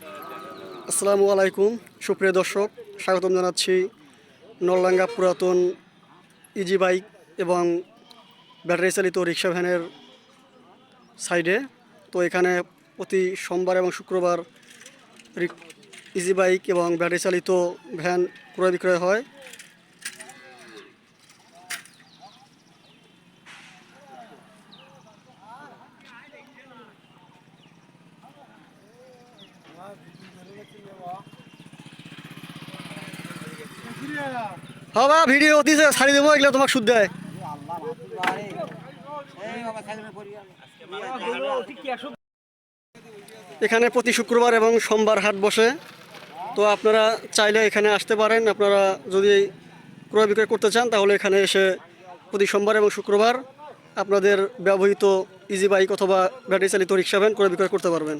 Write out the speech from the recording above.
আসসালামু আলাইকুম, সুপ্রিয় দর্শক, স্বাগতম জানাচ্ছি নলডাঙ্গা পুরাতন ইজি বাইক এবং ব্যাটারি চালিত রিক্সা ভ্যানের সাইডে তো এখানে প্রতি সোমবার এবং শুক্রবার ইজি বাইক এবং ব্যাটারি চালিত ভ্যান ক্রয় বিক্রয় হয়। হবা, ভিডিও দিছে, ছাড়ি দেবো, এগুলো তোমাকে সুদ দেয়। এখানে প্রতি শুক্রবার এবং সোমবার হাট বসে। তো আপনারা চাইলে এখানে আসতে পারেন। আপনারা যদি ক্রয় বিক্রয় করতে চান, তাহলে এখানে এসে প্রতি সোমবার এবং শুক্রবার আপনাদের ব্যবহৃত ইজি বাইক অথবা ব্যাটারি চালিত রিক্সা ভ্যান ক্রয় বিক্রয় করতে পারবেন।